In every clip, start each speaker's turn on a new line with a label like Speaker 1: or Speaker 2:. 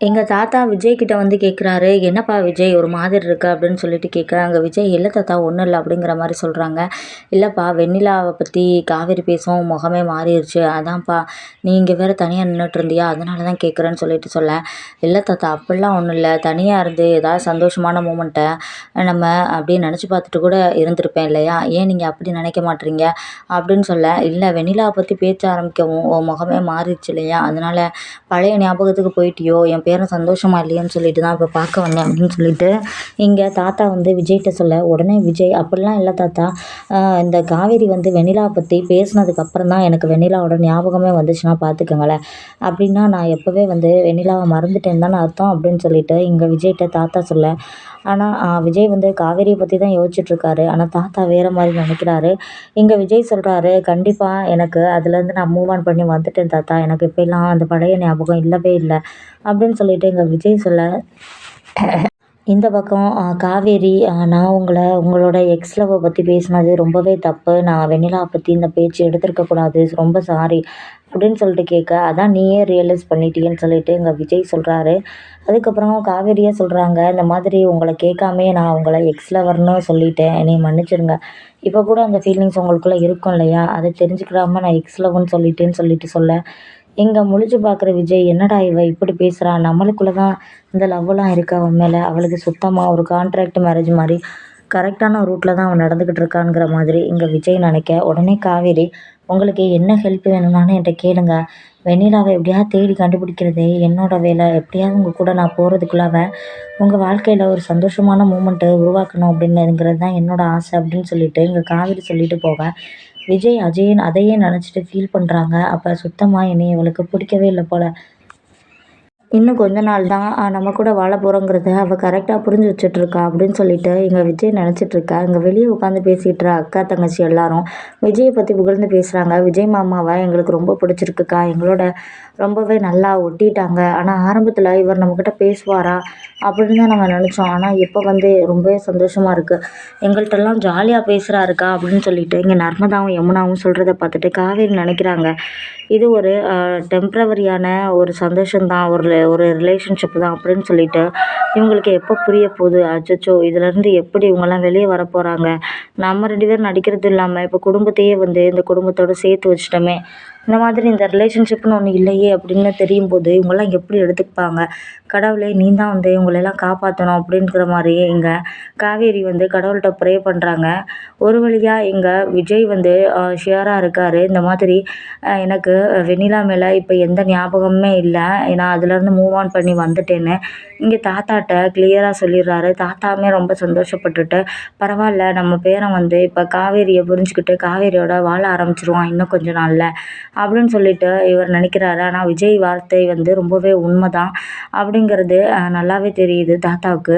Speaker 1: எங்கள் தாத்தா விஜய் கிட்ட வந்து கேட்குறாரு என்னப்பா விஜய் ஒரு மாதிரி இருக்கு? அப்படின்னு சொல்லிட்டு கேட்குறாங்க விஜய் இல்லை தாத்தா ஒன்றும் இல்லை அப்படிங்கிற மாதிரி சொல்கிறாங்க இல்லைப்பா வெண்ணிலாவை பற்றி காவேரி பேசவும் முகமே மாறிடுச்சு அதான்ப்பா நீ இங்கே வேறு தனியாக நின்றுட்டு இருந்தியா அதனால தான் கேட்குறேன்னு சொல்லிட்டு சொல்ல இல்லை தாத்தா அப்படிலாம் ஒன்றும் இல்லை. தனியாக இருந்து ஏதாவது சந்தோஷமான மூமெண்ட்டை நம்ம அப்படியே நினச்சி பார்த்துட்டு கூட இருந்திருப்பேன் இல்லையா? ஏன் நீங்கள் அப்படி நினைக்க மாட்டீங்க? அப்படின்னு சொல்ல இல்லை வெண்ணிலாவை பற்றி பேச்ச ஆரம்பிக்கவும் முகமே மாறிடுச்சு இல்லையா? அதனால் பழைய ஞாபகத்துக்கு போயிட்டியோ? என் பேரன் சந்தோஷமா இல்லையான்னு சொல்லிட்டு தான் இப்போ பார்க்க வந்தேன் அப்படின்னு சொல்லிட்டு இங்கே தாத்தா வந்து விஜய்கிட்ட சொல்ல உடனே விஜய் அப்படிலாம் இல்லை தாத்தா. இந்த காவேரி வந்து வெண்ணிலா பற்றி பேசினதுக்கு அப்புறம் தான் எனக்கு வெண்ணிலாவோட ஞாபகமே வந்துச்சுன்னா பார்த்துக்கோங்களேன். அப்படின்னா நான் எப்போவே வந்து வெண்ணிலாவை மறந்துட்டேன் தானே அர்த்தம் அப்படின்னு சொல்லிட்டு இங்கே விஜய்கிட்ட தாத்தா சொல்ல ஆனால் விஜய் வந்து காவேரியை பற்றி தான் யோசிச்சுட்ருக்காரு ஆனால் தாத்தா வேறு மாதிரி நினைக்கிறாரு. இங்கே விஜய் சொல்கிறாரு கண்டிப்பாக எனக்கு அதுலேருந்து நான் மூவ் ஆன் பண்ணி வந்துட்டேன் தாத்தா. எனக்கு இப்போலாம் அந்த பழைய ஞாபகம் இல்லவே இல்லை. அப்படின்னு சொல்லிட்டு எங்கள் விஜய் சொல்ல. இந்த பக்கம் காவேரி நான் உங்களை உங்களோட எக்ஸ் லவ்வை பற்றி பேசினது ரொம்பவே தப்பு. நான் வெண்ணிலா பற்றி இந்த பேச்சு எடுத்திருக்கக்கூடாது ரொம்ப சாரி அப்படின்னு சொல்லிட்டு கேட்க அதான் நீயே ரியலைஸ் பண்ணிட்டீங்கன்னு சொல்லிட்டு எங்கள் விஜய் சொல்கிறாரு அதுக்கப்புறம் காவேரியே சொல்கிறாங்க இந்த மாதிரி உங்களை கேட்காமையே நான் உங்களை எக்ஸ் லவர்னு சொல்லிட்டேன். என்னை மன்னிச்சிடுங்க இப்போ கூட அந்த ஃபீலிங்ஸ் உங்களுக்குள்ளே இருக்கும் இல்லையா? அதை தெரிஞ்சுக்கிடாம நான் எக்ஸ் லவ்னு சொல்லிட்டேன்னு சொல்லிட்டு சொல்ல. இங்கே முழிச்சு பார்க்குற விஜய் என்னடா இவ இப்படி பேசுகிறா நம்மளுக்குள்ளே தான் இந்த லவ்லாம் இருக்கா அவன் மேலே? அவளுக்கு சுத்தமாக ஒரு கான்ட்ராக்ட் மேரேஜ் மாதிரி கரெக்டான ரூட்டில் தான் அவன் நடந்துக்கிட்டு இருக்கான்ங்கிற மாதிரி இங்கே விஜய் நினைக்க. உடனே காவேரி உங்களுக்கு என்ன ஹெல்ப் வேணும்னாலும் என்கிட்ட கேளுங்க. வெண்ணிலாவை எப்படியாவது தேடி கண்டுபிடிக்கிறது. என்னோட வேலை. எப்படியாவது உங்கள் கூட நான் போகிறதுக்குள்ளாக உங்கள் வாழ்க்கையில் ஒரு சந்தோஷமான மூமெண்ட்டை உருவாக்கணும் அப்படின்னுங்கிறது தான் என்னோடய ஆசை அப்படின்னு சொல்லிட்டு இங்கே காவேரி சொல்லிட்டு போக விஜய் அஜயன் அதையே நினச்சிட்டு ஃபீல் பண்ணுறாங்க அப்போ சுத்தமாக என்னை இவளுக்கு பிடிக்கவே இல்லை போல். இன்னும் கொஞ்ச நாள் தான் நம்ம கூட வாழ போகிறோங்கிறத அவள் கரெக்டாக புரிஞ்சு வச்சுட்ருக்கா அப்படின்னு சொல்லிட்டு எங்கள் விஜய் நினச்சிட்ருக்கா இங்கே வெளியே உட்காந்து பேசிகிட்டு அக்கா தங்கச்சி எல்லாரும். விஜயை பற்றி புகழ்ந்து பேசுகிறாங்க விஜய் மாமாவை எங்களுக்கு ரொம்ப பிடிச்சிருக்குக்கா. எங்களோட ரொம்பவே நல்லா ஒட்டிட்டாங்க. ஆனால் ஆரம்பத்தில் இவர் நம்மக்கிட்ட பேசுவாரா? அப்படின்னு தான் நாங்கள் நினச்சோம். ஆனால் இப்போ வந்து ரொம்பவே சந்தோஷமாக இருக்குது எங்கள்கிட்டலாம் ஜாலியாக பேசுகிறாருக்கா அப்படின்னு சொல்லிட்டு இங்கே நர்மதாவும் யமுனாவும் சொல்கிறத பார்த்துட்டு காவேரி நினைக்கிறாங்க. இது ஒரு டெம்ப்ரவரியான ஒரு சந்தோஷம்தான் ஒரு ஒரு ரிலேஷன்ஷிப் தான் அப்படின்னு சொல்லிட்டு இவங்களுக்கு எப்போ புரிய போகுது? அச்சச்சோ இதுலேருந்து எப்படி இவங்கெல்லாம் வெளியே வர போகிறாங்க நம்ம ரெண்டு பேரும் நடிக்கிறது இல்லாமல் இப்போ குடும்பத்தையே வந்து இந்த குடும்பத்தோடு சேர்த்து வச்சிட்டோமே. இந்த மாதிரி இந்த ரிலேஷன்ஷிப்னு ஒன்று இல்லையே அப்படின்னு தெரியும் போது இவங்கெல்லாம் எப்படி எடுத்துப்பாங்க? கடவுளே நீ தான் வந்து இவங்களெல்லாம் காப்பாற்றணும் அப்படிங்கிற மாதிரியே இங்கே காவேரி வந்து கடவுள்கிட்ட ப்ரே பண்ணுறாங்க ஒரு வழியாக இங்கே விஜய் வந்து ஷியராக இருக்கார். இந்த மாதிரி எனக்கு வெண்ணிலா மேலே இப்போ எந்த ஞாபகமுமே இல்லை. நான் அதுலேருந்து மூவ் ஆன் பண்ணி வந்துட்டேன்னு. இங்கே தாத்தாட்ட கிளியராக சொல்லிடுறாரு. தாத்தாவுமே ரொம்ப சந்தோஷப்பட்டுட்டு பரவாயில்ல நம்ம பேரன் வந்து இப்போ காவேரியை புரிஞ்சுக்கிட்டு காவேரியோட வாழ ஆரம்பிச்சிருவான் இன்னும் கொஞ்சம் நாளில் அப்படின்னு சொல்லிட்டு இவர் நினைக்கிறாரு. ஆனால் விஜய் வார்த்தை வந்து ரொம்பவே உண்மை தான் அப்படிங்கிறது நல்லாவே தெரியுது தாத்தாவுக்கு.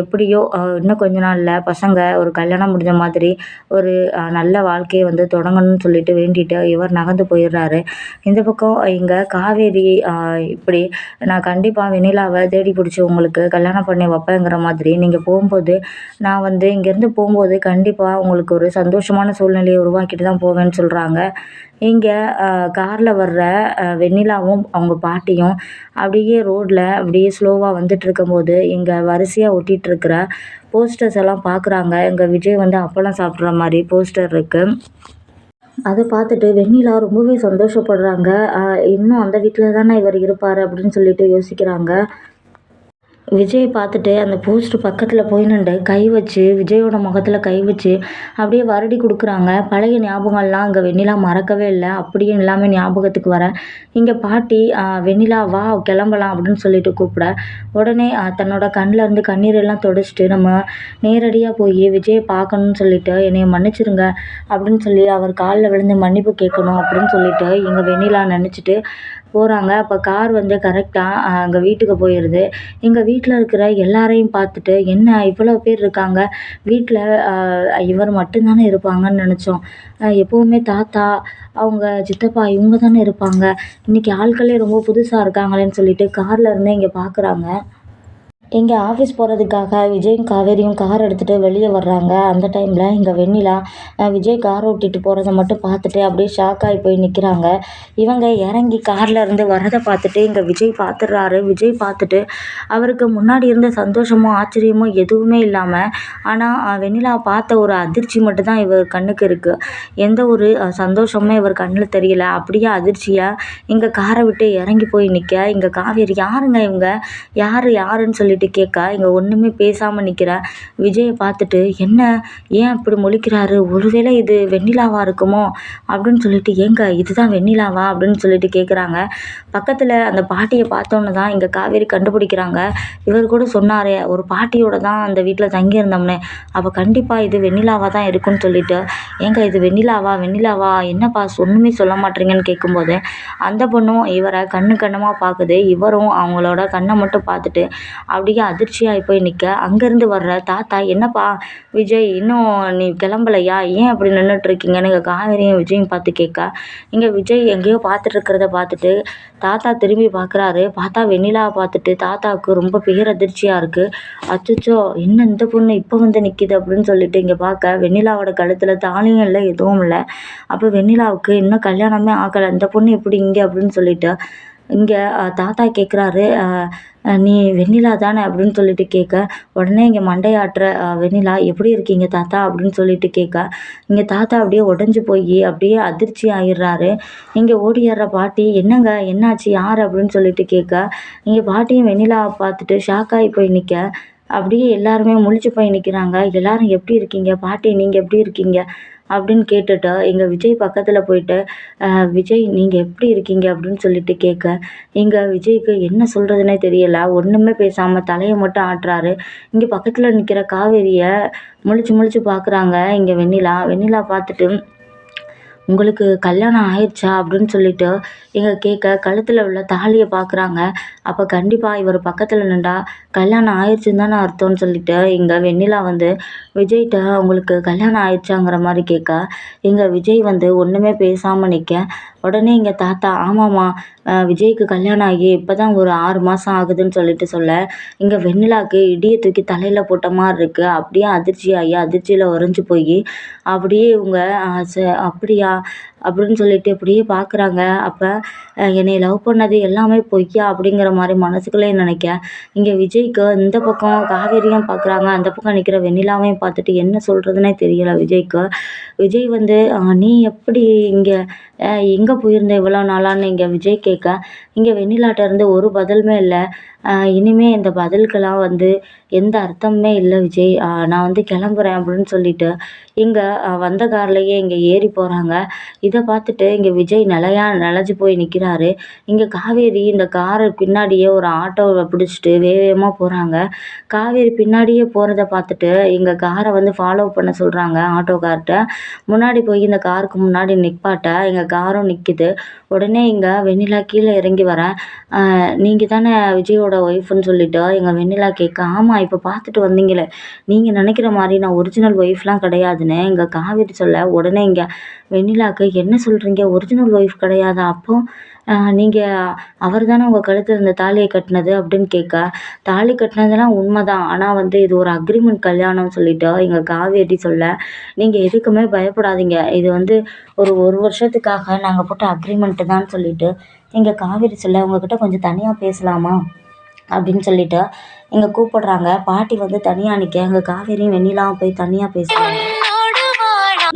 Speaker 1: எப்படியோ இன்னும் கொஞ்ச நாளில் பசங்க ஒரு கல்யாணம் முடிஞ்ச மாதிரி ஒரு நல்ல வாழ்க்கையை வந்து தொடங்கணும்னு சொல்லிட்டு வேண்டிட்டு இவர் நகர்ந்து போயிடுறாரு. இந்த பக்கம் இங்கே காவேரி இப்படி நான் கண்டிப்பாக வெண்ணிலாவை தேடி பிடிச்சி உங்களுக்கு கல்யாணம் பண்ணி வைப்பேங்கிற மாதிரி நீங்கள் போகும்போது நான் வந்து இங்கேருந்து போகும்போது கண்டிப்பாக உங்களுக்கு ஒரு சந்தோஷமான சூழ்நிலையை உருவாக்கிட்டு தான் போவேன்னு சொல்கிறாங்க இங்கே காரில் வர்ற வெண்ணிலாவும் அவங்க பாட்டியும் அப்படியே ரோட்டில் அப்படியே ஸ்லோவாக வந்துட்டுருக்கும்போது இங்கே வரிசையாக ஒட்டிகிட்ருக்குற போஸ்டர்ஸ் எல்லாம் பார்க்குறாங்க இங்கே விஜய் வந்து அப்பளம் சாப்பிட்ற மாதிரி போஸ்டர் இருக்குது அதை பார்த்துட்டு வெண்ணிலா ரொம்பவே சந்தோஷப்படுறாங்க. இன்னும் அந்த வீட்டில் தானே இவர் இருப்பார் அப்படின்னு சொல்லிட்டு யோசிக்கிறாங்க. விஜய் பார்த்துட்டு அந்த போஸ்ட் பக்கத்தில் போய் நின்று கை வச்சு விஜயோட முகத்தில் கை வச்சு அப்படியே வருடி கொடுக்குறாங்க. பழைய ஞாபகம்லாம் அங்கே வெண்ணிலா மறக்கவே இல்லை. அப்படியும் எல்லாமே ஞாபகத்துக்கு வர இங்கே பாட்டி வெண்ணிலா வா கிளம்பலாம் அப்படின்னு சொல்லிட்டு கூப்பிட. உடனே தன்னோட கண்ணில் இருந்து கண்ணீர் எல்லாம் தொடச்சிட்டு நம்ம நேரடியாக போய் விஜயை பார்க்கணும்னு சொல்லிட்டு என்னை மன்னிச்சிருங்க அப்படின்னு சொல்லி அவர் காலில் விழுந்து மன்னிப்பு கேட்கணும் அப்படின்னு சொல்லிட்டு இங்கே வெண்ணிலா நினச்சிட்டு போகிறாங்க அப்போ கார் வந்து கரெக்டாக அங்கே வீட்டுக்கு போயிடுது எங்கள் வீட்டில் இருக்கிற எல்லாரையும் பார்த்துட்டு என்ன இவ்வளோ பேர் இருக்காங்க? வீட்டில் இவர் மட்டும்தானே இருப்பாங்கன்னு நினச்சோம். எப்போவுமே தாத்தா அவங்க சித்தப்பா இவங்க தானே இருப்பாங்க. இன்றைக்கி ஆட்களே ரொம்ப புதுசாக இருக்காங்களேன்னு சொல்லிட்டு காரில் இங்கே பார்க்குறாங்க இங்கே ஆஃபீஸ் போகிறதுக்காக விஜயும் காவேரியும் கார் எடுத்துகிட்டு வெளியே வர்றாங்க. அந்த டைமில் இங்கே வெண்ணிலா விஜய் கார் ஓட்டிகிட்டு போகிறத மட்டும் பார்த்துட்டு அப்படியே ஷாக் ஆகி போய் நிற்கிறாங்க இவங்க இறங்கி காரில் இருந்து வர்றதை பார்த்துட்டு இங்கே விஜய் பார்த்துடுறாரு. விஜய் பார்த்துட்டு அவருக்கு முன்னாடி இருந்த சந்தோஷமோ ஆச்சரியமோ எதுவுமே இல்லாமல் ஆனால் வெண்ணிலா பார்த்த ஒரு அதிர்ச்சி மட்டும்தான் இவர் கண்ணுக்கு இருக்குது எந்த ஒரு சந்தோஷமும் இவர் கண்ணில் தெரியல. அப்படியே அதிர்ச்சியாக இங்கே காரை விட்டு இறங்கி போய் நிற்க இங்கே காவேரி யாருங்க இவங்க? யார் யாருன்னு சொல்லிட்டு கேட்க இங்கே ஒன்றுமே பேசாமல் நிற்கிற விஜயை பார்த்துட்டு என்ன? ஏன் இப்படி முழிக்கிறாரு? ஒருவேளை இது வெண்ணிலாவாக இருக்குமோ? அப்படின்னு சொல்லிட்டு ஏங்க இதுதான் வெண்ணிலாவா? அப்படின்னு சொல்லிட்டு கேட்குறாங்க பக்கத்தில் அந்த பாட்டியை பார்த்தோன்னு தான் இங்கே காவேரி கண்டுபிடிக்கிறாங்க. இவர் கூட சொன்னாரே ஒரு பாட்டியோட தான் அந்த வீட்டில் தங்கியிருந்தோம்னே. அப்போ கண்டிப்பாக இது வெண்ணிலாவாக தான் இருக்குன்னு சொல்லிட்டு. ஏங்க இது வெண்ணிலாவா? வெண்ணிலாவா? என்னப்பா? ஒன்றுமே சொல்ல மாட்டீங்கன்னு கேட்கும்போது அந்த பொண்ணும் இவரை கண்ணு கண்ணமாக பார்க்குது. இவரும் அவங்களோட கண்ணை மட்டும் பார்த்துட்டு அப்படி அப்படியே அதிர்ச்சியாகி போய் நிற்க அங்கேருந்து வர்ற தாத்தா என்னப்பா விஜய் இன்னும் நீ கிளம்பலையா? ஏன் அப்படி நின்றுட்ருக்கீங்கன்னு எங்கள் காவேரியும் விஜயும் பார்த்து கேட்க. இங்கே விஜய் எங்கேயோ பார்த்துட்டு இருக்கிறத பார்த்துட்டு தாத்தா திரும்பி பார்க்குறாரு. பார்த்தா வெண்ணிலாவை பார்த்துட்டு தாத்தாவுக்கு ரொம்ப பேரதிர்ச்சியாக இருக்குது அச்சச்சோ என்ன இந்த பொண்ணு இப்போ வந்து நிற்கிது அப்படின்னு சொல்லிட்டு இங்கே பார்க்க. வெண்ணிலாவோட கழுத்தில் தாலியும் இல்லை எதுவும் இல்லை. அப்போ வெண்ணிலாவுக்கு இன்னும் கல்யாணமே ஆகலை. இந்த பொண்ணு எப்படி இங்கே? அப்படின்னு சொல்லிட்டு இங்கே தாத்தா கேட்குறாரு நீ வெண்ணிலா தானே அப்படின்னு சொல்லிட்டு கேட்க உடனே இங்கே மண்டையாட்டுற வெண்ணிலா எப்படி இருக்கீங்க தாத்தா? அப்படின்னு சொல்லிட்டு கேட்க இங்கே தாத்தா அப்படியே உடஞ்சி போய் அப்படியே அதிர்ச்சி ஆயிடுறாரு. இங்கே ஓடிடுற பாட்டி என்னங்க என்னாச்சு? யார்? அப்படின்னு சொல்லிட்டு கேட்க இங்கே பாட்டியும் வெண்ணிலாவை பார்த்துட்டு ஷாக் ஆகி போய் நிற்க அப்படியே எல்லாருமே முழிச்சு போய் நிற்கிறாங்க எல்லாரும் எப்படி இருக்கீங்க? பாட்டி நீங்கள் எப்படி இருக்கீங்க? அப்படின்னு கேட்டுட்டா எங்கள் விஜய் பக்கத்தில் போயிட்டு விஜய் நீங்கள் எப்படி இருக்கீங்க? அப்படின்னு சொல்லிட்டு கேட்க இங்கே விஜய்க்கு என்ன சொல்கிறதுனே தெரியல. ஒன்றுமே பேசாமல் தலையை மட்டும் ஆட்டுறாரு. இங்கே பக்கத்தில் நிற்கிற காவேரியை முழிச்சு முழிச்சு பார்க்குறாங்க இங்கே வெண்ணிலா. வெண்ணிலா பார்த்துட்டு உங்களுக்கு கல்யாணம் ஆயிடுச்சா அப்படின்னு சொல்லிட்டு எங்கள் கேட்க கழுத்தில் உள்ள தாலியை பார்க்குறாங்க அப்போ கண்டிப்பாக இவர் பக்கத்தில் நின்றா கல்யாணம் ஆயிடுச்சுன்னு தானே அர்த்தம்னு சொல்லிட்டு இங்கே வெண்ணிலா வந்து விஜய்கிட்ட உங்களுக்கு கல்யாணம் ஆயிடுச்சாங்கிற மாதிரி கேட்க இங்கே விஜய் வந்து ஒன்றுமே பேசாமல் நிற்க உடனே இங்கே தாத்தா ஆமாம்மா விஜய்க்கு கல்யாணம் ஆகி இப்போ தான் ஒரு ஆறு மாதம் ஆகுதுன்னு சொல்லிட்டு சொல்ல இங்கே வெண்ணிலாவுக்கு இடியை தூக்கி தலையில் போட்ட மாதிரி இருக்குது அப்படியே அதிர்ச்சியாகி அதிர்ச்சியில் உறைஞ்சி போய் அப்படியே இவங்க அப்படியா அப்படின்னு சொல்லிட்டு இப்படியே பார்க்குறாங்க அப்போ என்னை லவ் பண்ணது எல்லாமே பொய்யா அப்படிங்கிற மாதிரி மனசுக்குள்ளே நினைக்க. இங்கே விஜய்க்கு இந்த பக்கம் காவேரியும் பார்க்குறாங்க அந்த பக்கம் நிற்கிற வெண்ணிலாவையும் பார்த்துட்டு என்ன சொல்கிறதுனே தெரியல விஜய்க்கு. விஜய் வந்து நீ எப்படி இங்கே எங்கே போயிருந்த இவ்வளோ நாளான்னு இங்கே விஜய் கேட்க இங்கே வெண்ணிலாட்ட இருந்து ஒரு பதிலுமே இல்லை. இனிமே இந்த பதிலுக்கெல்லாம் வந்து எந்த அர்த்தமுமே இல்லை விஜய். நான் வந்து கிளம்புறேன் அப்படின்னு சொல்லிட்டு இங்கே வந்த கார்லேயே இங்கே ஏறி போகிறாங்க இதை பார்த்துட்டு இங்கே விஜய் நிலையா நிலச்சி போய் நிற்கிறாரு இங்கே காவேரி இந்த காரு பின்னாடியே ஒரு ஆட்டோவை பிடிச்சிட்டு வேகமாக போகிறாங்க காவேரி பின்னாடியே போகிறத பார்த்துட்டு இங்கே காரை வந்து ஃபாலோ பண்ண சொல்கிறாங்க ஆட்டோக்கார்ட்ட முன்னாடி போய் இந்த காருக்கு முன்னாடி நிற்பாட்ட எங்கள் காரும் நிற்கிது உடனே இங்கே வெண்ணிலா கீழே இறங்கி வரேன் நீங்கள் தானே விஜயோட ஒய்ஃப்னு சொல்லிட்டு எங்கள் வெண்ணிலா கேட்க ஆமாம் இப்போ பார்த்துட்டு வந்தீங்களே. நீங்கள் நினைக்கிற மாதிரி நான் ஒரிஜினல் ஒய்ஃப்லாம் கிடையாதுன்னு எங்கள் காவேரி சொல்ல உடனே இங்கே வெண்ணிலாக்கு என்ன சொல்கிறீங்க ஒரிஜினல் ஒய்ஃப் கிடையாதா அப்போ? நீங்கள் அவர் தானே உங்கள் கழுத்தில் இருந்த தாலியை கட்டினது? அப்படின்னு கேட்க தாலி கட்டினதெல்லாம் உண்மை தான் ஆனால் வந்து இது ஒரு அக்ரிமெண்ட் கல்யாணம்னு சொல்லிட்டு எங்கள் காவேரி சொல்ல நீங்கள் எதுக்குமே பயப்படாதீங்க. இது வந்து ஒரு ஒரு வருஷத்துக்காக நாங்கள் போட்ட அக்ரிமெண்ட்டு தான் சொல்லிட்டு எங்கள் காவேரி சொல்ல உங்ககிட்ட கொஞ்சம் தனியாக பேசலாமா? அப்படின்னு சொல்லிட்டு இங்கே கூப்பிடுறாங்க. பாட்டி வந்து தனியாக நிற்க எங்கள் காவேரியும் வெண்ணிலாவும் போய் தனியாக பேசுகிறாங்க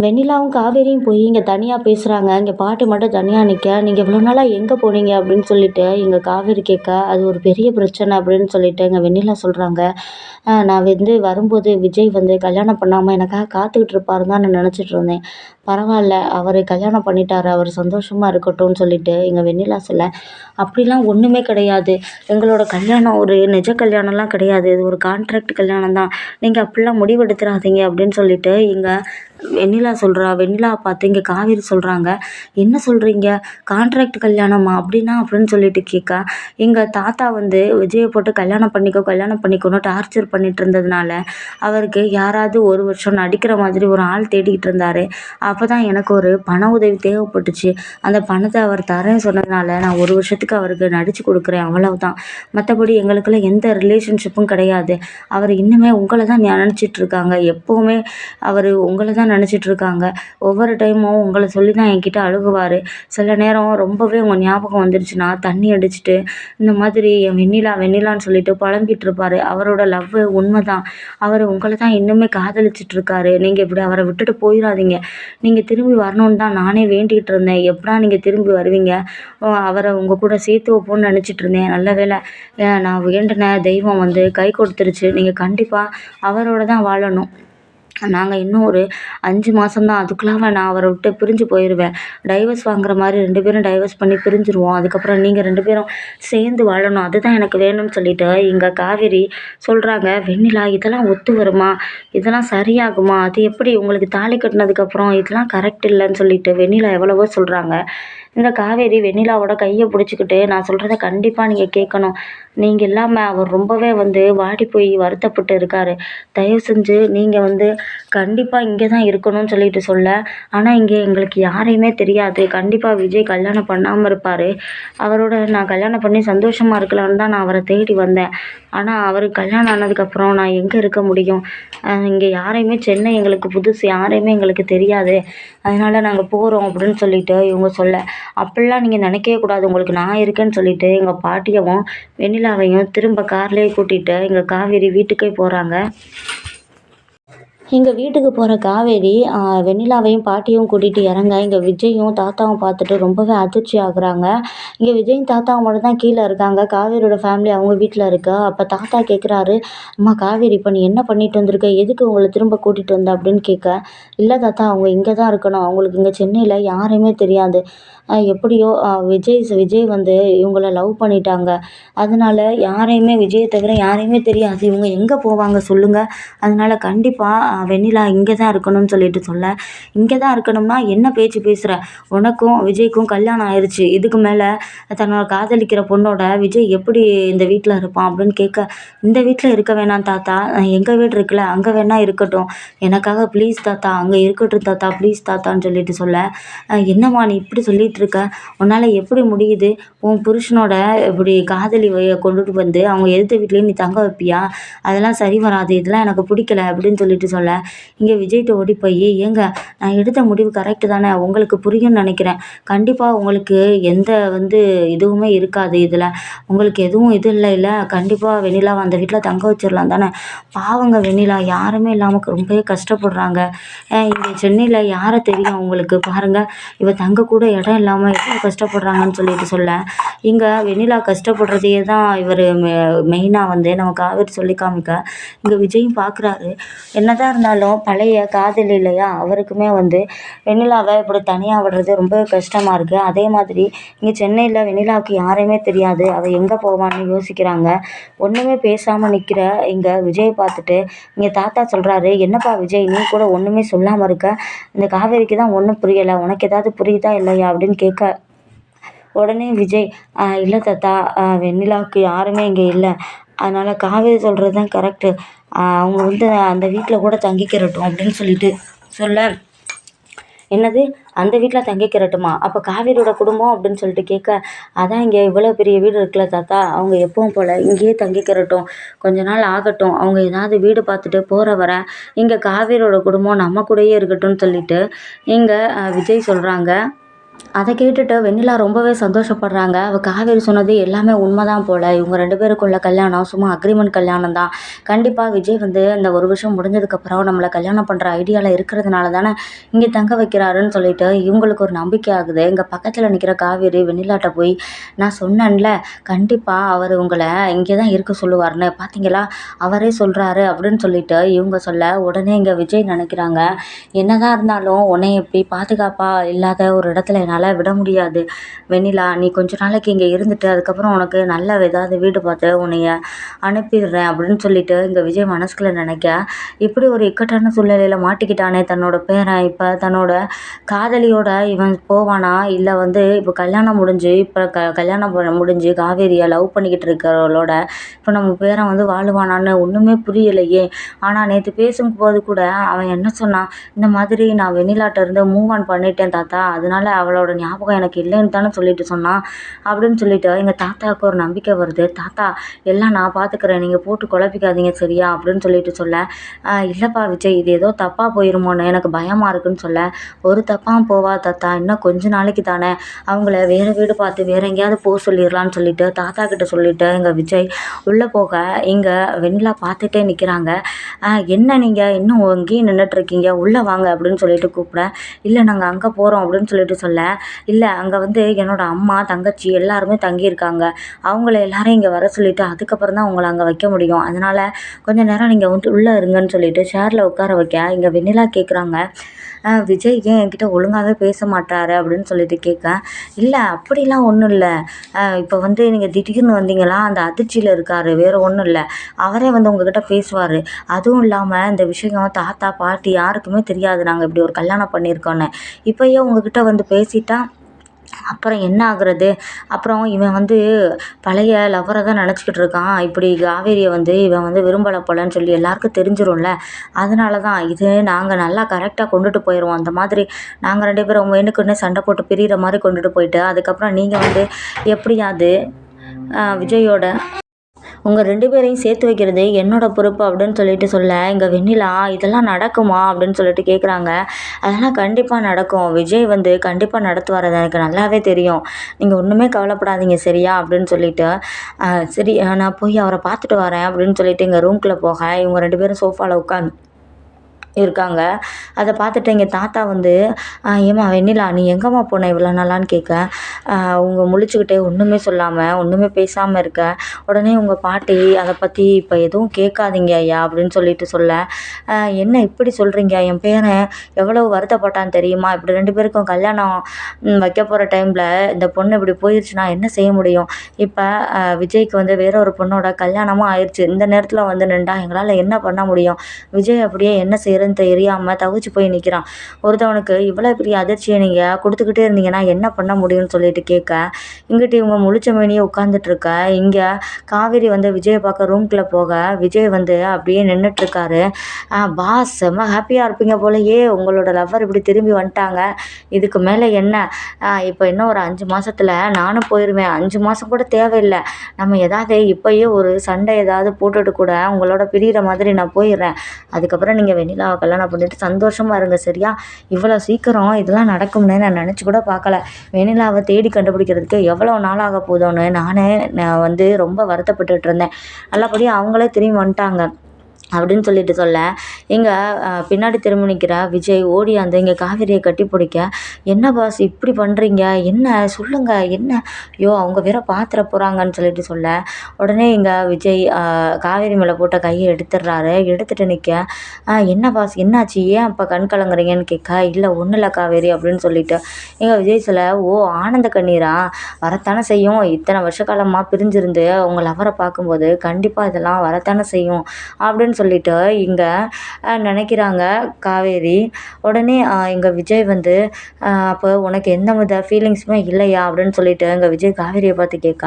Speaker 1: வெண்ணிலாவும் காவேரியும் போய் இங்கே தனியாக பேசுகிறாங்க இங்கே பாட்டு மட்டும் தனியாக நிற்க நீங்கள் இவ்வளோ நாளாக எங்கே போனீங்க அப்படின்னு சொல்லிட்டு இங்கே காவேரி கேட்க அது ஒரு பெரிய பிரச்சனை அப்படின்னு சொல்லிட்டு இங்கே வெண்ணிலா சொல்கிறாங்க நான் வந்து வரும்போது விஜய் வந்து கல்யாணம் பண்ணாமல் எனக்காக காத்துக்கிட்டு இருப்பாருன்னு தான் நான் நினச்சிட்டு இருந்தேன். பரவாயில்ல அவர் கல்யாணம் பண்ணிட்டார் அவர் சந்தோஷமாக இருக்கட்டும்னு சொல்லிட்டு எங்கள் வெண்ணிலா சொல்ல அப்படிலாம் ஒன்றுமே கிடையாது. எங்களோட கல்யாணம் ஒரு நிஜ கல்யாணம்லாம் கிடையாது. இது ஒரு கான்ட்ராக்ட் கல்யாணம் தான் நீங்கள் அப்படிலாம் முடிவெடுத்துறாதீங்க. அப்படின்னு சொல்லிட்டு இங்கே வெண்ணிலா சொல்கிறா வெண்ணிலாவை பார்த்து இங்கே காவேரி சொல்கிறாங்க என்ன சொல்கிறீங்க கான்ட்ராக்ட் கல்யாணமா? அப்படின்னா? அப்படின்னு சொல்லிட்டு கேட்கா எங்கள் தாத்தா வந்து விஜயை போட்டு கல்யாணம் பண்ணிக்கோ கல்யாணம் பண்ணிக்கோன்னு டார்ச்சர் பண்ணிட்டு இருந்ததுனால அவருக்கு யாராவது ஒரு வருஷம் நடிக்கிற மாதிரி ஒரு ஆள் தேடிக்கிட்டு இருந்தார். அப்போ தான் எனக்கு ஒரு பண உதவி தேவைப்பட்டுச்சு. அந்த பணத்தை அவர் தரேன்னு சொன்னதுனால நான் ஒரு வருஷத்துக்கு அவருக்கு நடித்து கொடுக்குறேன் அவ்வளவுதான். மற்றபடி எங்களுக்குள்ள எந்த ரிலேஷன்ஷிப்பும் கிடையாது. அவர் இன்னுமே உங்களை தான் நினச்சிட்டு இருக்காங்க எப்போவுமே அவர் உங்களை தான் நினச்சிட்டு இருக்காங்க ஒவ்வொரு டைமும் உங்களை சொல்லி தான் என்கிட்ட அழுகுவார். சில நேரம் ரொம்பவே உங்கள் ஞாபகம் வந்துருச்சுன்னா தண்ணி அடிச்சுட்டு இந்த மாதிரி என் வெண்ணிலா வெண்ணிலான்னு சொல்லிட்டு புலம்பிட்டு இருப்பார் அவரோட லவ் உண்மை தான் அவர் உங்களை தான் இன்னுமே காதலிச்சிட்டு இருக்காரு நீங்கள் இப்படி அவரை விட்டுட்டு போயிடாதீங்க நீங்கள் திரும்பி வரணும்னு தான் நானே வேண்டிகிட்டு இருந்தேன். எப்படா நீங்கள் திரும்பி வருவீங்க? அவரை உங்கள் கூட சேர்த்து வைப்போன்னு நினச்சிட்டு இருந்தேன். நல்ல வேலை நான் வேண்டின தெய்வம் வந்து கை கொடுத்துருச்சு. நீங்கள் கண்டிப்பாக அவரோட தான் வாழணும். நாங்கள் இன்னும் ஒரு அஞ்சு மாதந்தான் தான் நான் அவரை விட்டு பிரிஞ்சு போயிடுவேன் டைவர்ஸ் வாங்குற மாதிரி ரெண்டு பேரும் டைவர்ஸ் பண்ணி பிரிஞ்சிருவோம். அதுக்கப்புறம் நீங்கள் ரெண்டு பேரும் சேர்ந்து வாழணும். அதுதான் எனக்கு வேணும்னு சொல்லிட்டு இங்கே காவேரி சொல்கிறாங்க வெண்ணிலா இதெல்லாம் ஒத்து வருமா? இதெல்லாம் சரியாகுமா? அது எப்படி உங்களுக்கு தாலி கட்டினதுக்கப்புறம் இதெல்லாம் கரெக்ட் இல்லைன்னு சொல்லிட்டு வெண்ணிலா எவ்வளவோ சொல்கிறாங்க இந்த காவேரி வெண்ணிலாவோட கையை பிடிச்சிக்கிட்டு நான் சொல்கிறத கண்டிப்பாக நீங்கள் கேட்கணும். நீங்கள் இல்லாமல் அவர் ரொம்பவே வந்து வாடி போய் வருத்தப்பட்டு இருக்கார். தயவு செஞ்சு நீங்கள் வந்து கண்டிப்பாக இங்கே தான் இருக்கணும்னு சொல்லிட்டு சொல்ல. ஆனால் இங்கே எங்களுக்கு யாரையுமே தெரியாது. கண்டிப்பாக விஜய் கல்யாணம் பண்ணாமல் இருப்பார். அவரோட நான் கல்யாணம் பண்ணி சந்தோஷமாக இருக்கலான்னு தான் நான் அவரை தேடி வந்தேன். ஆனால் அவருக்கு கல்யாணம் ஆனதுக்கப்புறம் நான் எங்கே இருக்க முடியும்? இங்கே யாரையுமே சென்னை எங்களுக்கு புதுசு யாரையுமே எங்களுக்கு தெரியாது. அதனால் நாங்கள் போகிறோம் அப்படின்னு சொல்லிட்டு இவங்க சொல்ல. அப்படிலாம் நீங்கள் நினைக்கவே கூடாது. உங்களுக்கு நான் இருக்கேன்னு சொல்லிட்டு எங்கள் பாட்டியவும் வெண்ணிலாவையும் திரும்ப கார்லேயே கூட்டிகிட்டு எங்கள் காவேரி வீட்டுக்கே போகிறாங்க எங்கள் வீட்டுக்கு போகிற காவேரி வெண்ணிலாவையும் பாட்டியும் கூட்டிகிட்டு இறங்க. இங்கே விஜயும் தாத்தாவும் பார்த்துட்டு ரொம்பவே அதிர்ச்சி ஆகுறாங்க. இங்கே விஜயும் தாத்தாவும் மட்டும் தான் கீழே இருக்காங்க. காவேரியோட ஃபேமிலி அவங்க வீட்டில் இருக்கா. அப்போ தாத்தா கேட்குறாரு அம்மா காவேரி இப்போ நீ என்ன பண்ணிட்டு வந்திருக்க? எதுக்கு உங்களை திரும்ப கூட்டிகிட்டு வந்த? அப்படின்னு கேட்க இல்லை தாத்தா அவங்க இங்கே தான் இருக்கணும். அவங்களுக்கு இங்கே சென்னையில் யாரையுமே தெரியாது. எப்படியோ விஜய் விஜய் வந்து இவங்கள லவ் பண்ணிட்டாங்க. அதனால யாரையுமே விஜயை தவிர யாரையுமே தெரியாது. இவங்க எங்கே போவாங்க சொல்லுங்கள் அதனால் கண்டிப்பாக வெண்ணிலா இங்கே தான் இருக்கணும்னு சொல்லிட்டு சொல்ல. இங்கே தான் இருக்கணும்னா என்ன பேச்சு பேசுகிற உனக்கும் விஜய்க்கும் கல்யாணம் ஆயிடுச்சு இதுக்கு மேலே தன்னோட காதலிக்கிற பொண்ணோட விஜய் எப்படி இந்த வீட்டில் இருப்பான் அப்படின்னு கேட்க இந்த வீட்டில் இருக்க வேணாம் தாத்தா. எங்கள் வீடு இருக்குல்ல அங்கே வேணால் இருக்கட்டும். எனக்காக ப்ளீஸ் தாத்தா அங்கே இருக்கட்டும் தாத்தா ப்ளீஸ் தாத்தான்னு சொல்லிட்டு சொல்ல. என்னம்மா நீ இப்படி சொல்லி இருக்க உன்னால் எப்படி முடியுது? உன் புருஷனோட இப்படி காதலி கொண்டுட்டு வந்து அவங்க எதிர்த்த வீட்லேயும் நீ தங்க வைப்பியா? அதெல்லாம் சரி வராது. இதெல்லாம் எனக்கு பிடிக்கல அப்படின்னு சொல்லிட்டு சொல்ல. இங்கே விஜய்கிட்ட ஓடி போய் ஏங்க நான் எடுத்த முடிவு கரெக்டு தானே? உங்களுக்கு புரியும்னு நினைக்கிறேன். கண்டிப்பாக உங்களுக்கு எந்த வந்து இதுவுமே இருக்காது இதில். உங்களுக்கு எதுவும் இது இல்லை இல்லை. கண்டிப்பாக வெண்ணிலாவை அந்த வீட்டில் தங்க வச்சிடலாம் தானே? பாவங்க வெண்ணிலா. யாருமே இல்லாமல் ரொம்பவே கஷ்டப்படுறாங்க. இங்கே சென்னையில் யாரை தெரியும் உங்களுக்கு? பாருங்கள் இவள் தங்க கூட இடம் இல்லாமல் எவ்வளோ கஷ்டப்படுறாங்கன்னு சொல்லிட்டு சொல்ல. இங்கே வெண்ணிலா கஷ்டப்படுறதையே தான் இவர் மெ மெயினாக வந்து நம்ம காவேரி சொல்லி காமிக்க. இங்கே விஜயும் பார்க்குறாரு என்னதான் இருந்தாலும் பழைய காதல் இல்லையா? அவருக்குமே வந்து வெண்ணிலாவை இப்படி தனியாக விடுறது ரொம்ப கஷ்டமாக இருக்குது அதே மாதிரி இங்கே சென்னையில் வெண்ணிலாவுக்கு யாரையுமே தெரியாது. அவள் எங்கே போவான்னு யோசிக்கிறாங்க. ஒன்றுமே பேசாமல் நிற்கிற இங்கே விஜயை பார்த்துட்டு இங்கே தாத்தா சொல்கிறாரு என்னப்பா விஜய் நீ கூட ஒன்றுமே சொல்லாமல் இருக்க. இந்த காவேரிக்கு தான் ஒன்றும் புரியலை. உனக்கு ஏதாவது புரியுதா இல்லையா? அப்படின்னு கேட்க உடனே விஜய் இல்லை தாத்தா. வெண்ணிலாவுக்கு யாருமே இங்கே இல்லை. அதனால் காவேரி சொல்கிறது தான் கரெக்டு அவங்க வந்து அந்த வீட்டில் கூட தங்கிக்கிறட்டும் அப்படின்னு சொல்லிட்டு சொல்ல என்னது? அந்த வீட்டில் தங்கிக்கிறட்டுமா அப்போ காவேரியோட குடும்பம்? அப்படின்னு சொல்லிட்டு கேட்க அதான் இங்கே இவ்வளோ பெரிய வீடு இருக்குல்ல தாத்தா. அவங்க எப்பவும் போல் இங்கேயே தங்கிக்கிறட்டும் கொஞ்ச நாள் ஆகட்டும். அவங்க ஏதாவது வீடு பார்த்துட்டு போகிற வர இங்கே காவேரியோட குடும்பம் நம்ம கூடயே இருக்கட்டும்னு சொல்லிட்டு இங்கே விஜய் சொல்கிறாங்க அதை கேட்டுட்டு வெண்ணிலா ரொம்பவே சந்தோஷப்படுறாங்க. அவள் காவேரி சொன்னது எல்லாமே உண்மை தான் போல். இவங்க ரெண்டு பேருக்குள்ள கல்யாணம் சும்மா அக்ரிமெண்ட் கல்யாணம் தான் கண்டிப்பாக விஜய் வந்து இந்த ஒரு வருஷம் முடிஞ்சதுக்கப்புறம் நம்மளை கல்யாணம் பண்ணுற ஐடியாவில் இருக்கிறதுனால தானே இங்கே தங்க வைக்கிறாருன்னு சொல்லிட்டு இவங்களுக்கு ஒரு நம்பிக்கை ஆகுது. இங்கே பக்கத்தில் நிற்கிற காவேரி வெண்ணிலாட்ட போய் நான் சொன்னேன்ல கண்டிப்பாக அவர் உங்களை இங்கே தான் இருக்க சொல்லுவார்னு பார்த்தீங்களா அவரே சொல்கிறாரு அப்படின்னு சொல்லிட்டு இவங்க சொல்ல உடனே இங்கே விஜய் நினைக்கிறாங்க. என்னதான் இருந்தாலும் உன்னை எப்படி பாதுகாப்பாக இல்லாத ஒரு இடத்துல என்னால் விட முடியாது. வெண்ணிலா நீ கொஞ்ச நாளைக்கு இங்கே இருந்துட்டு அதுக்கப்புறம் உனக்கு நல்ல ஏதாவது வீடு பார்த்து உன்னைய அனுப்பிடுறேன் அப்படின்னு சொல்லிட்டு இங்கே விஜய் மனசுக்குள்ள நினைக்க. இப்படி ஒரு இக்கட்டான சூழ்நிலையில் மாட்டிக்கிட்டானே தன்னோட பேரன். இப்போ தன்னோட காதலியோட இவன் போவானா? இல்லை வந்து இப்போ கல்யாணம் முடிஞ்சு இப்போ க கல்யாணம் பண்ண முடிஞ்சு காவேரியை லவ் பண்ணிக்கிட்டு இருக்கிறவளோட இப்போ நம்ம பேரன் வந்து வாழுவானான்னு ஒன்றுமே புரியலையே. ஆனால் நேற்று பேசும்போது கூட அவன் என்ன சொன்னான்? இந்த மாதிரி நான் வெண்ணிலாட்ட இருந்து மூவ் ஆன் பண்ணிட்டேன் தாத்தா. அதனால அவளோட ஞாபகம் எனக்கு இல்லைன்னு தானே சொல்லிட்டு சொன்னான் அப்படின்னு சொல்லிட்டு எங்கள் தாத்தாவுக்கு ஒரு நம்பிக்கை வருது. தாத்தா எல்லாம் நான் பார்த்துக்கிறேன் நீங்கள் போட்டு குழப்பிக்காதீங்க சரியா? அப்படின்னு சொல்லிட்டு சொல்ல. இல்லைப்பா விஜய் இது ஏதோ தப்பாக போயிருமோன்னு எனக்கு பயமாக இருக்குன்னு சொல்ல. ஒரு தப்பாக போவா தாத்தா. இன்னும் கொஞ்ச நாளைக்கு தானே. அவங்கள வேறு வீடு பார்த்து வேறு எங்கேயாவது போக சொல்லிடலான்னு சொல்லிட்டு தாத்தா கிட்ட சொல்லிட்டு எங்கள் விஜய் உள்ளே போக இங்கே வெண்ணிலா பார்த்துட்டே நிற்கிறாங்க என்ன நீங்கள் இன்னும் எங்கேயும் நின்றுட்டுருக்கீங்க உள்ளே வாங்க. அப்படின்னு சொல்லிட்டு கூப்பிட. இல்லை நாங்கள் அங்கே போகிறோம் அப்படின்னு சொல்லிட்டு சொல்ல. இல்லை அங்கே வந்து என்னோடய அம்மா தங்கச்சி எல்லாருமே தங்கியிருக்காங்க. அவங்கள எல்லாரையும் இங்கே வர சொல்லிவிட்டு அதுக்கப்புறம் தான் உங்களை அங்கே வைக்க முடியும். அதனால் கொஞ்சம் நேரம் நீங்கள் வந்து உள்ளே இருங்கன்னு சொல்லிட்டு சேரில் உட்கார வைக்க இங்கே வெண்ணிலா கேட்குறாங்க விஜய் ஏன் என்கிட்ட ஒழுங்காகவே பேச மாட்டாரு? அப்படின்னு சொல்லிட்டு கேட்கேன் இல்லை அப்படிலாம் ஒன்றும் இல்லை. இப்போ வந்து நீங்கள் திடீர்னு வந்தீங்களா? அந்த அதிர்ச்சியில் இருக்கார் வேறு ஒன்றும் இல்லை. அவரே வந்து உங்ககிட்ட பேசுவார். அதுவும் இல்லாமல் இந்த விஷயம் தாத்தா பாட்டி யாருக்குமே தெரியாது. நாங்கள் இப்படி ஒரு கல்யாணம் பண்ணியிருக்கோன்னு. இப்போயே உங்ககிட்ட வந்து பேசிட்டா அப்புறம் என்ன ஆகுறது? அப்புறம் இவன் வந்து பழைய லவ்வரை தான் நினச்சிக்கிட்டு இருக்கான். இப்படி காவேரியை வந்து இவன் வந்து விரும்பலை போலன்னு சொல்லி எல்லாருக்கும் தெரிஞ்சிரும்ல. அதனால தான் இது நாங்கள் நல்லா கரெக்டாக கொண்டுட்டு போயிடுவோம் அந்த மாதிரி நாங்கள் ரெண்டு பேரும் வேணுக்குன்னு சண்டை போட்டு பிரிகிற மாதிரி கொண்டுட்டு போயிட்டு அதுக்கப்புறம் நீங்கள் வந்து எப்படியாவது விஜயோட உங்கள் ரெண்டு பேரையும் சேர்த்து வைக்கிறது என்னோட பொறுப்பு அப்படின்னு சொல்லிட்டு சொல்ல இங்கே வெண்ணிலா இதெல்லாம் நடக்குமா? அப்படின்னு சொல்லிட்டு கேட்குறாங்க அதெல்லாம் கண்டிப்பாக நடக்கும். விஜய் வந்து கண்டிப்பாக நடத்துவார். அது எனக்கு நல்லாவே தெரியும். நீங்கள் ஒன்றுமே கவலைப்படாதீங்க சரியா? அப்படின்னு சொல்லிட்டு சரி நான் போய் அவரை பார்த்துட்டு வரேன். அப்படின்னு சொல்லிட்டு எங்கள் ரூம்குள்ளே போக இவங்க ரெண்டு பேரும் சோஃபாவில் உட்காந்து இருக்காங்க. அதை பார்த்துட்டு எங்கள் தாத்தா வந்து ஏம்மா வெண்ணிலா நீ எங்கேம்மா போன இவ்வளோ நாளான்னு கேட்க அவங்க முழிச்சுக்கிட்டே ஒன்றுமே சொல்லாமல் ஒன்றுமே பேசாமல் இருக்க. உடனே உங்கள் பாட்டி அதை பற்றி இப்போ எதுவும் கேட்காதீங்க ஐயா அப்படின்னு சொல்லிட்டு சொல்ல என்ன இப்படி சொல்கிறீங்க என் பேரன் எவ்வளோ வருத்தப்பட்டான்னு தெரியுமா? இப்படி ரெண்டு பேருக்கும் கல்யாணம் வைக்க போகிற டைமில் இந்த பொண்ணு இப்படி போயிடுச்சுன்னா என்ன செய்ய முடியும்? இப்போ விஜய்க்கு வந்து வேற ஒரு பொண்ணோட கல்யாணமும் ஆயிடுச்சு இந்த நேரத்தில் வந்து நின்றா எங்களால் என்ன பண்ண முடியும்? விஜய் அப்படியே என்ன செய்கிற தெரியாமல் தவிச்சு போய் நிற்கிறான் ஒருத்தவனுக்கு இவ்வளோ பெரிய அதிர்ச்சியை நீங்கள் கொடுத்துக்கிட்டே இருந்தீங்கன்னா என்ன பண்ண முடியும்னு சொல்லிட்டு கேட்க இங்கிட்டு இவங்க முழிச்ச மேனியே உட்காந்துட்ருக்க இங்கே காவேரி வந்து விஜயை பார்க்க ரூம்குள்ளே போக விஜய் வந்து அப்படியே நின்றுட்டுருக்காரு பாஸ் செம்ம ஹாப்பியாக இருப்பீங்க போலயே உங்களோட லவ்வர் இப்படி திரும்பி வந்துட்டாங்க. இதுக்கு மேலே என்ன? இப்போ இன்னும் ஒரு அஞ்சு மாதத்தில் நானும் போயிடுவேன் அஞ்சு மாதம் கூட தேவையில்லை. நம்ம எதாவது இப்போயே ஒரு சண்டை ஏதாவது போட்டுட்டு கூட உங்களோட பிரிகிற மாதிரி நான் போயிடுறேன். அதுக்கப்புறம் நீங்கள் வெண்ணிலாவை கல்யாணம் பண்ணிட்டு சந்தோஷமாக இருங்க சரியா? இவ்வளோ சீக்கிரம் இதெல்லாம் நடக்கும்னு நான் நினச்சி கூட பார்க்கல. வெண்ணிலாவை தேடி கண்டுபிடிக்கிறதுக்கு எவ்வளோ நாள் ஆக போதோன்னு நானே நான் வந்து ரொம்ப வருத்தப்பட்டுட்டு இருந்தேன். நல்லபடியாக அவங்களே திரும்பி வந்துட்டாங்க. அப்படின்னு சொல்லிட்டு சொல்ல இங்கே பின்னாடி திரும்பி நிற்கிற விஜய் ஓடியாந்து இங்கே காவேரியை கட்டி பிடிக்க என்ன பாஸ் இப்படி பண்ணுறீங்க என்ன? சொல்லுங்கள் என்ன? ஐயோ அவங்க வேற பாத்திர போகிறாங்கன்னு சொல்லிட்டு சொல்ல உடனே இங்கே விஜய் காவேரி மேலே போட்ட கையை எடுத்துடுறாரு. எடுத்துகிட்டு நிற்க என்ன பாஸ் என்னாச்சு? ஏன் அப்போ கண் கலங்குறீங்கன்னு கேட்க இல்லை ஒன்றும் இல்லை காவேரி அப்படின்னு சொல்லிட்டு. எங்கள் விஜய் சொல்ல ஓ ஆனந்த கண்ணீரா? வரத்தானே செய்யும். இத்தனை வருஷ காலமாக பிரிஞ்சிருந்து உங்கள் லவரை பார்க்கும்போது கண்டிப்பாக இதெல்லாம் வரத்தானே செய்யும் அப்படின்னு சொல்லிட்டு இங்கே நினைக்கிறாங்க காவேரி. உடனே இங்கே விஜய் வந்து அப்போ உனக்கு எந்த வித ஃபீலிங்ஸுமே இல்லையா? அப்படின்னு சொல்லிட்டு இங்கே விஜய் காவேரியை பார்த்து கேட்க.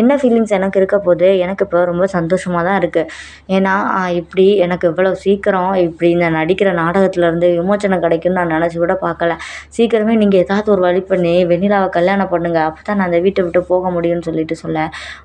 Speaker 1: என்ன ஃபீலிங்ஸ் எனக்கு இருக்க போது எனக்கு இப்போ ரொம்ப சந்தோஷமாக தான் இருக்குது ஏன்னா இப்படி எனக்கு இவ்வளோ சீக்கிரம் இப்படி இந்த நடிக்கிற நாடகத்துலேருந்து விமோச்சனம் கிடைக்கும்னு நான் நினச்சி கூட பார்க்கல. சீக்கிரமே நீங்கள் ஏதாவது ஒரு வழி பண்ணி வெண்ணிலாவை கல்யாணம் பண்ணுங்கள் அப்போ தான் நான் அந்த வீட்டை விட்டு போக முடியும்னு சொல்லிட்டு சொல்ல.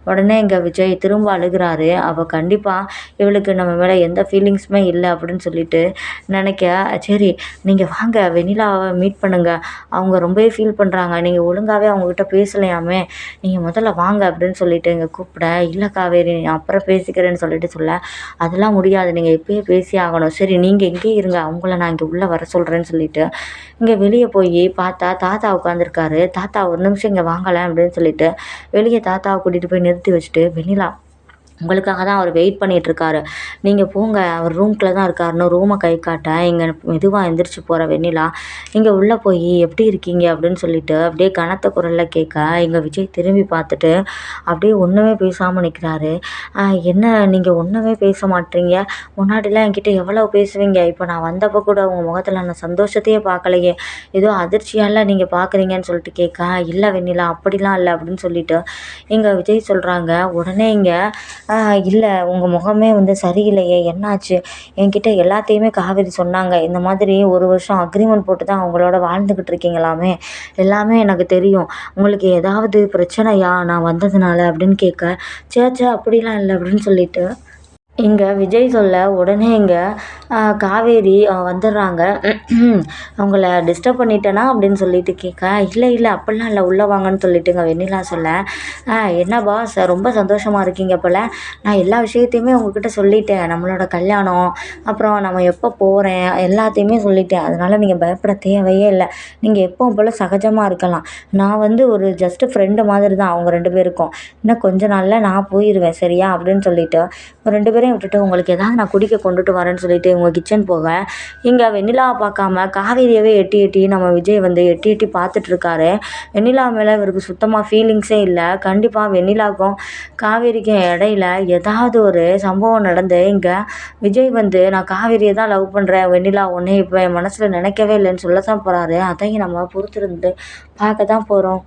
Speaker 1: உடனே இங்கே விஜய் திரும்ப அழுகிறாரு. அவள் கண்டிப்பாக இவளுக்கு நம்ம மேலே எந்த ஃபீலிங்ஸுமே இல்லை அப்படின்னு சொல்லிட்டு நினைக்க சரி நீங்கள் வாங்க வெண்ணிலாவை மீட் பண்ணுங்கள் அவங்க ரொம்பவே ஃபீல் பண்ணுறாங்க நீங்கள் ஒழுங்காகவே அவங்கக்கிட்ட பேசலையாமே. நீங்கள் முதல்ல வாங்க அப்படின்னு சொல்லிட்டு இங்கே கூப்பிட இல்லை காவேரி அப்புறம் பேசிக்கிறேன்னு சொல்லிட்டு சொல்ல. அதெல்லாம் முடியாது. நீங்கள் இப்போயே பேசி ஆகணும். சரி நீங்கள் இங்கே இருங்க. அவங்கள நான் இங்கே உள்ளே வர சொல்கிறேன்னு சொல்லிட்டு இங்கே வெளியே போய் பார்த்தா தாத்தா உட்காந்துருக்காரு தாத்தா ஒரு நிமிஷம் இங்கே வாங்கலை அப்படின்னு சொல்லிட்டு வெளியே தாத்தாவை கூட்டிகிட்டு போய் நிறுத்தி வச்சுட்டு வெண்ணிலா உங்களுக்காக தான் அவர் வெயிட் பண்ணிகிட்ருக்காரு நீங்கள் போங்க அவர் ரூம்குள்ளே தான் இருக்காருன்னு ரூமை கை காட்ட இங்கே மெதுவாக எழுந்திரிச்சு போகிற வெண்ணிலா இங்கே உள்ளே போய் எப்படி இருக்கீங்க? அப்படின்னு சொல்லிட்டு அப்படியே கனத்த குரலில் கேட்க இங்கே விஜய் திரும்பி பார்த்துட்டு அப்படியே ஒன்றுமே பேசாமல் நிற்கிறாரு என்ன நீங்கள் ஒன்றுமே பேச மாட்டீங்க? முன்னாடிலாம் என்கிட்ட எவ்வளோ பேசுவீங்க? இப்போ நான் வந்தப்போ கூட உங்கள் முகத்தில் நான் சந்தோஷத்தையே பார்க்கலையே. ஏதோ அதிர்ச்சியால நீங்கள் பார்க்குறீங்கன்னு சொல்லிட்டு கேட்க இல்லை வெண்ணிலா அப்படிலாம் இல்லை. அப்படின்னு சொல்லிட்டு இங்கே விஜய் சொல்கிறாங்க உடனே இங்கே இல்லை உங்கள் முகமே வந்து சரியில்லையே என்னாச்சு? என்கிட்ட எல்லாத்தையுமே காவேரி சொன்னாங்க. இந்த மாதிரி ஒரு வருஷம் அக்ரிமெண்ட் போட்டு தான் அவங்களோட வாழ்ந்துக்கிட்டு இருக்கீங்களாமே? எல்லாமே எனக்கு தெரியும். உங்களுக்கு ஏதாவது பிரச்சனையா? நான் வந்ததுனால அப்படின்னு கேட்க சே சே அப்படிலாம் இல்லை அப்படின்னு சொல்லிட்டு இங்கே விஜய் சொல்ல உடனே இங்கே காவேரி வந்துடுறாங்க. அவங்கள டிஸ்டர்ப் பண்ணிட்டேனா அப்படின்னு சொல்லிட்டு கேட்க இல்லை இல்லை அப்படிலாம் இல்லை உள்ளே வாங்கன்னு சொல்லிட்டுங்க வெண்ணிலா சொல்ல. என்ன பாஸ் ரொம்ப சந்தோஷமாக இருக்கீங்க போல். நான் எல்லா விஷயத்தையுமே உங்ககிட்ட சொல்லிட்டேன். நம்மளோட கல்யாணம் அப்புறம் நம்ம எப்போ போகிறேன் எல்லாத்தையுமே சொல்லிட்டேன். அதனால் நீங்கள் பயப்பட தேவையே இல்லை. நீங்கள் எப்பவும் போல் சகஜமாக இருக்கலாம். நான் வந்து ஒரு ஜஸ்ட்டு ஃப்ரெண்டு மாதிரி தான் அவங்க ரெண்டு பேருக்கும். இன்னும் கொஞ்ச நாளில் நான் போயிடுவேன் சரியா? அப்படின்னு சொல்லிட்டு ரெண்டு பேரையும் விட்டுட்டு உங்களுக்கு ஏதாவது நான் குடிக்க கொண்டுட்டு வரேன்னு சொல்லிட்டு இவங்க கிச்சன் போக இங்கே வெண்ணிலாவை பார்க்காம காவேரியவே எட்டி எட்டி நம்ம விஜய் வந்து எட்டி எட்டி பார்த்துட்ருக்காரு வெண்ணிலா மேலே இவருக்கு சுத்தமாக ஃபீலிங்ஸே இல்லை. கண்டிப்பாக வெண்ணிலாவுக்கும் காவேரிக்கும் இடையில ஏதாவது ஒரு சம்பவம் நடந்து இங்கே விஜய் வந்து நான் காவேரியை தான் லவ் பண்ணுறேன் வெண்ணிலா ஒன்றே இப்போ என் மனசில் நினைக்கவே இல்லைன்னு சொல்ல தான் போகிறாரு அதையும் நம்ம பொறுத்திருந்து பார்க்க தான் போகிறோம்